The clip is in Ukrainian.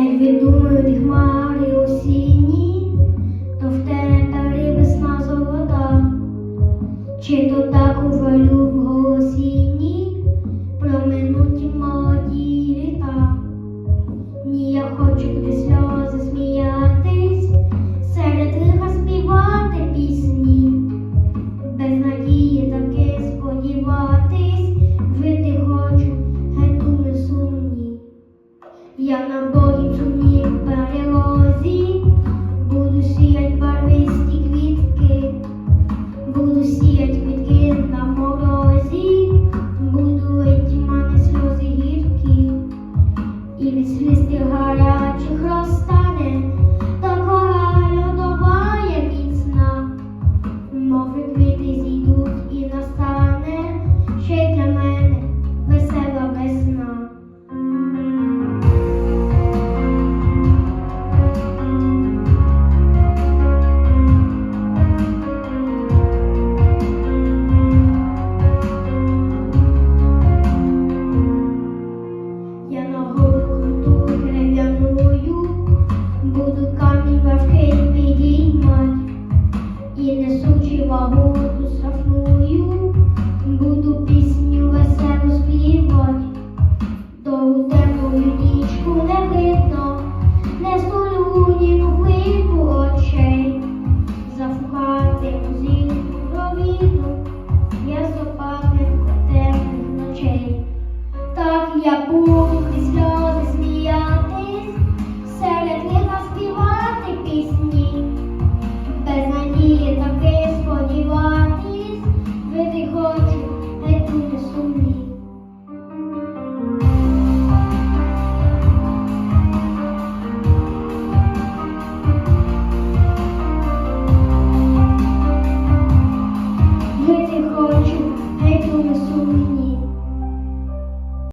віддумують хмари осінні, то в темпері весна золота, чи то так увалю в голосінні, проминуті молоді літа. Ні, я хочу крізь сльози сміятись, серед лиха співати пісні, без надії таки сподіватись, жити хочу, гету не сумні. Я і несучи вагу ту страшную, буду пісню веселу співать. Довгу темною нічку не видно, не столю ні хвильку очей, зафукати зірку провіду, я зопати темних ночей. Так я буду крізь Credo Gesù